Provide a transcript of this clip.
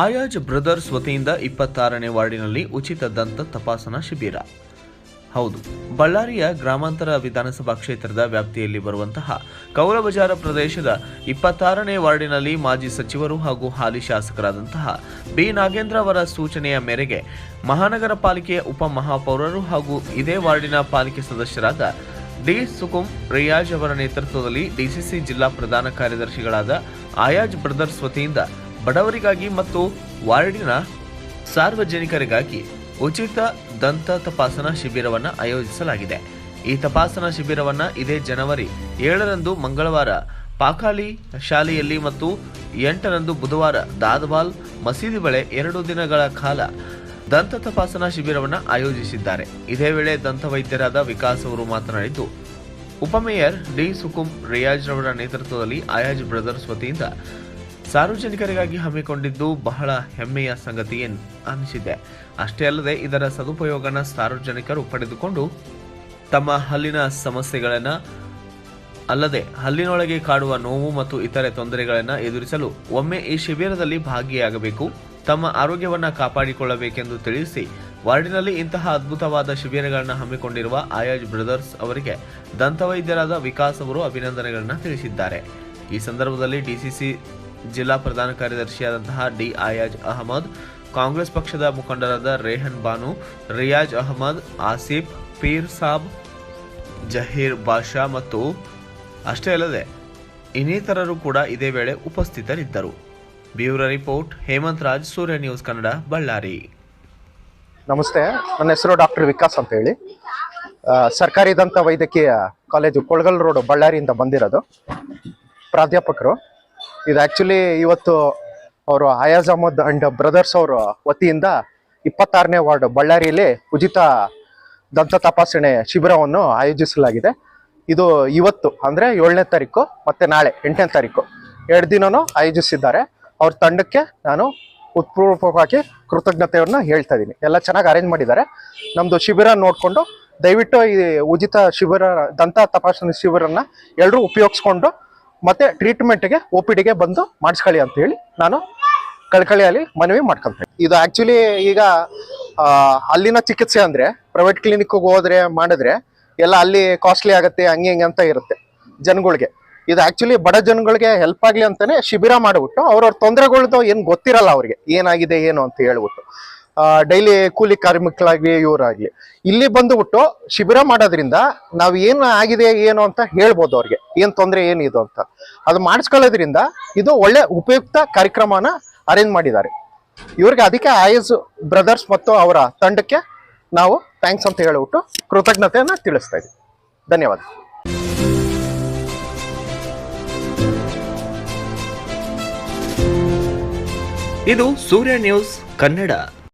Ayaz brothers ವತಿಯಿಂದ ಇಪ್ಪತ್ತಾರನೇ ವಾರ್ಡಿನಲ್ಲಿ ಉಚಿತ ದಂತ ತಪಾಸಣಾ ಶಿಬಿರ. ಹೌದು, ಬಳ್ಳಾರಿಯ ಗ್ರಾಮಾಂತರ ವಿಧಾನಸಭಾ ಕ್ಷೇತ್ರದ ವ್ಯಾಪ್ತಿಯಲ್ಲಿ ಬರುವಂತಹ ಕೌಲಬಜಾರ ಪ್ರದೇಶದ ಇಪ್ಪತ್ತಾರನೇ ವಾರ್ಡಿನಲ್ಲಿ ಮಾಜಿ ಸಚಿವರು ಹಾಗೂ ಹಾಲಿ ಶಾಸಕರಾದಂತಹ ಬಿ. ನಾಗೇಂದ್ರ ಅವರ ಸೂಚನೆಯ ಮೇರೆಗೆ ಮಹಾನಗರ ಪಾಲಿಕೆಯ ಉಪಮಹಾಪೌರರು ಹಾಗೂ ಇದೇ ವಾರ್ಡಿನ ಪಾಲಿಕೆ ಸದಸ್ಯರಾದ ಡಿ. ಸುಕುಂ ರಿಯಾಜ್ ಅವರ ನೇತೃತ್ವದಲ್ಲಿ ಡಿಸಿಸಿ ಜಿಲ್ಲಾ ಪ್ರಧಾನ ಕಾರ್ಯದರ್ಶಿಗಳಾದ ಆಯಾಜ್ ಬ್ರದರ್ಸ್ ವತಿಯಿಂದ ಬಡವರಿಗಾಗಿ ಮತ್ತು ವಾರ್ಡಿನ ಸಾರ್ವಜನಿಕರಿಗಾಗಿ ಉಚಿತ ದಂತ ತಪಾಸಣಾ ಶಿಬಿರವನ್ನು ಆಯೋಜಿಸಲಾಗಿದೆ. ಈ ತಪಾಸಣಾ ಶಿಬಿರವನ್ನು ಇದೇ ಜನವರಿ ಏಳರಂದು ಮಂಗಳವಾರ ಪಾಕಾಲಿ ಶಾಲೆಯಲ್ಲಿ ಮತ್ತು ಎಂಟರಂದು ಬುಧವಾರ ದಾದವಾಲ್ ಮಸೀದಿ ಬಳೆ ಎರಡು ದಿನಗಳ ಕಾಲ ದಂತ ತಪಾಸಣಾ ಶಿಬಿರವನ್ನು ಆಯೋಜಿಸಿದ್ದಾರೆ. ಇದೇ ವೇಳೆ ದಂತ ವೈದ್ಯರಾದ ವಿಕಾಸ್ ಅವರು ಮಾತನಾಡಿದ್ದು, ಉಪಮೇಯರ್ ಡಿ ಸುಕುಂ ರಿಯಾಜ್ ರವರ ನೇತೃತ್ವದಲ್ಲಿ ಆಯಾಜ್ ಬ್ರದರ್ಸ್ ವತಿಯಿಂದ ಸಾರ್ವಜನಿಕರಿಗಾಗಿ ಹಮ್ಮಿಕೊಂಡಿದ್ದು ಬಹಳ ಹೆಮ್ಮೆಯ ಸಂಗತಿ ಅನಿಸಿದೆ. ಅಷ್ಟೇ ಅಲ್ಲದೆ ಇದರ ಸದುಪಯೋಗನ ಸಾರ್ವಜನಿಕರು ಪಡೆದುಕೊಂಡು ತಮ್ಮ ಹಲ್ಲಿನ ಸಮಸ್ಯೆಗಳನ್ನು ಅಲ್ಲದೆ ಹಲ್ಲಿನೊಳಗೆ ಕಾಡುವ ನೋವು ಮತ್ತು ಇತರೆ ತೊಂದರೆಗಳನ್ನು ಎದುರಿಸಲು ಒಮ್ಮೆ ಈ ಶಿಬಿರದಲ್ಲಿ ಭಾಗಿಯಾಗಬೇಕು. ತಮ್ಮ ಆರೋಗ್ಯವನ್ನು ಕಾಪಾಡಿಕೊಳ್ಳಬೇಕೆಂದು ತಿಳಿಸಿ ವಾರ್ಡಿನಲ್ಲಿ ಇಂತಹ ಅದ್ಭುತವಾದ ಶಿಬಿರಗಳನ್ನು ಹಮ್ಮಿಕೊಂಡಿರುವ ಆಯಾಜ್ ಬ್ರದರ್ಸ್ ಅವರಿಗೆ ದಂತವೈದ್ಯರಾದ ವಿಕಾಸ್ ಅವರು ಅಭಿನಂದನೆಗಳನ್ನು ತಿಳಿಸಿದ್ದಾರೆ. ಈ ಸಂದರ್ಭದಲ್ಲಿ ಡಿಸಿಸಿ ಜಿಲ್ಲಾ ಪ್ರಧಾನ ಕಾರ್ಯದರ್ಶಿಯಾದಂತಹ ಡಿ ಆಯಾಜ್ ಅಹಮದ್, ಕಾಂಗ್ರೆಸ್ ಪಕ್ಷದ ಮುಖಂಡರಾದ ರೇಹನ್ ಬಾನು, ರಿಯಾಜ್ ಅಹಮದ್, ಆಸಿಫ್, ಪೀರ್ ಸಾಬ್, ಜಹೀರ್ ಬಾಷಾ ಮತ್ತು ಅಷ್ಟೇ ಅಲ್ಲದೆ ಇನ್ನಿತರರು ಕೂಡ ಇದೇ ವೇಳೆ ಉಪಸ್ಥಿತರಿದ್ದರು. Bureau report, Hemanth Raj, Surya news Kannada, Ballari. ನಮಸ್ತೆ, ನನ್ನ ಹೆಸರು ಡಾಕ್ಟರ್ ವಿಕಾಸ್ ಅಂತ ಹೇಳಿ ಸರ್ಕಾರಿ ದಂತ ವೈದ್ಯಕೀಯ ಕಾಲೇಜು ಕೊಳಗಲ್ ರೋಡ್ ಬಳ್ಳಾರಿಯಿಂದ ಬಂದಿರೋದು. ಪ್ರಾಧ್ಯಾಪಕರು. ಇದು ಆ್ಯಕ್ಚುಲಿ ಇವತ್ತು ಅವರು ಅಯಾಜ್ ಅಹಮದ್ ಅಂಡ್ ಬ್ರದರ್ಸ್ ಅವರು ವತಿಯಿಂದ ಇಪ್ಪತ್ತಾರನೇ ವಾರ್ಡ್ ಬಳ್ಳಾರಿಯಲ್ಲಿ ಉಚಿತ ದಂತ ತಪಾಸಣೆ ಶಿಬಿರವನ್ನು ಆಯೋಜಿಸಲಾಗಿದೆ. ಇದು ಇವತ್ತು ಅಂದರೆ ಏಳನೇ ತಾರೀಕು ಮತ್ತು ನಾಳೆ ಎಂಟನೇ ತಾರೀಕು ಎರಡು ದಿನವೂ ಆಯೋಜಿಸಿದ್ದಾರೆ. ಅವ್ರ ತಂಡಕ್ಕೆ ನಾನು ಉತ್ಪೂರ್ವಕವಾಗಿ ಕೃತಜ್ಞತೆಯನ್ನು ಹೇಳ್ತಾ ಇದ್ದೀನಿ. ಎಲ್ಲ ಚೆನ್ನಾಗಿ ಅರೇಂಜ್ ಮಾಡಿದ್ದಾರೆ. ನಮ್ಮದು ಶಿಬಿರ ನೋಡಿಕೊಂಡು ದಯವಿಟ್ಟು ಈ ಉಚಿತ ಶಿಬಿರ ದಂತ ತಪಾಸಣೆ ಶಿಬಿರನ ಎಲ್ಲರೂ ಉಪಯೋಗಿಸ್ಕೊಂಡು ಮತ್ತೆ ಟ್ರೀಟ್ಮೆಂಟ್ಗೆ ಒ ಪಿ ಡಿಗೆ ಬಂದು ಮಾಡಿಸ್ಕೊಳ್ಳಿ ಅಂತ ಹೇಳಿ ನಾನು ಕಳ್ಕಳಿಯಲ್ಲಿ ಮನವಿ ಮಾಡ್ಕೊಳ್ತೇನೆ. ಇದು ಆಕ್ಚುಲಿ ಈಗ ಅಲ್ಲಿನ ಚಿಕಿತ್ಸೆ ಅಂದರೆ ಪ್ರೈವೇಟ್ ಕ್ಲಿನಿಕ್ಗೆ ಹೋದ್ರೆ ಮಾಡಿದ್ರೆ ಎಲ್ಲ ಅಲ್ಲಿ ಕಾಸ್ಟ್ಲಿ ಆಗುತ್ತೆ, ಹಂಗೆ ಹಿಂಗೆ ಅಂತ ಇರುತ್ತೆ ಜನಗಳಿಗೆ. ಇದು ಆ್ಯಕ್ಚುಲಿ ಬಡ ಜನಗಳಿಗೆ ಹೆಲ್ಪ್ ಆಗಲಿ ಅಂತಾನೆ ಶಿಬಿರ ಮಾಡಿಬಿಟ್ಟು ಅವ್ರವ್ರ ತೊಂದರೆಗಳ್ದು ಏನು ಗೊತ್ತಿರಲ್ಲ ಅವ್ರಿಗೆ ಏನಾಗಿದೆ, ಏನು ಅಂತ ಹೇಳ್ಬಿಟ್ಟು. ಡೈಲಿ ಕೂಲಿ ಕಾರ್ಮಿಕರಾಗಲಿ ಇವರಾಗಲಿ. ಇಲ್ಲಿ ಬಂದುಬಿಟ್ಟು ಶಿಬಿರ ಮಾಡೋದ್ರಿಂದ ನಾವು ಏನು ಆಗಿದೆ, ಏನು ಅಂತ ಹೇಳ್ಬೋದು ಅವ್ರಿಗೆ. ಏನು ತೊಂದರೆ ಏನಿದು ಅಂತ. ಅದು ಮಾಡಿಸ್ಕೊಳ್ಳೋದ್ರಿಂದ ಇದು ಒಳ್ಳೆ ಉಪಯುಕ್ತ ಕಾರ್ಯಕ್ರಮನ ಅರೇಂಜ್ ಮಾಡಿದ್ದಾರೆ. ಇವ್ರಿಗೆ ಅದಕ್ಕೆ ಆಯಸ್ ಬ್ರದರ್ಸ್ ಮತ್ತು ಅವರ ತಂಡಕ್ಕೆ ನಾವು ಥ್ಯಾಂಕ್ಸ್ ಅಂತ ಹೇಳಿಬಿಟ್ಟು ಕೃತಜ್ಞತೆಯನ್ನು ತಿಳಿಸ್ತಾ ಇದ್ದೀವಿ. ಧನ್ಯವಾದ. ಇದು ಸೂರ್ಯ ನ್ಯೂಸ್ ಕನ್ನಡ.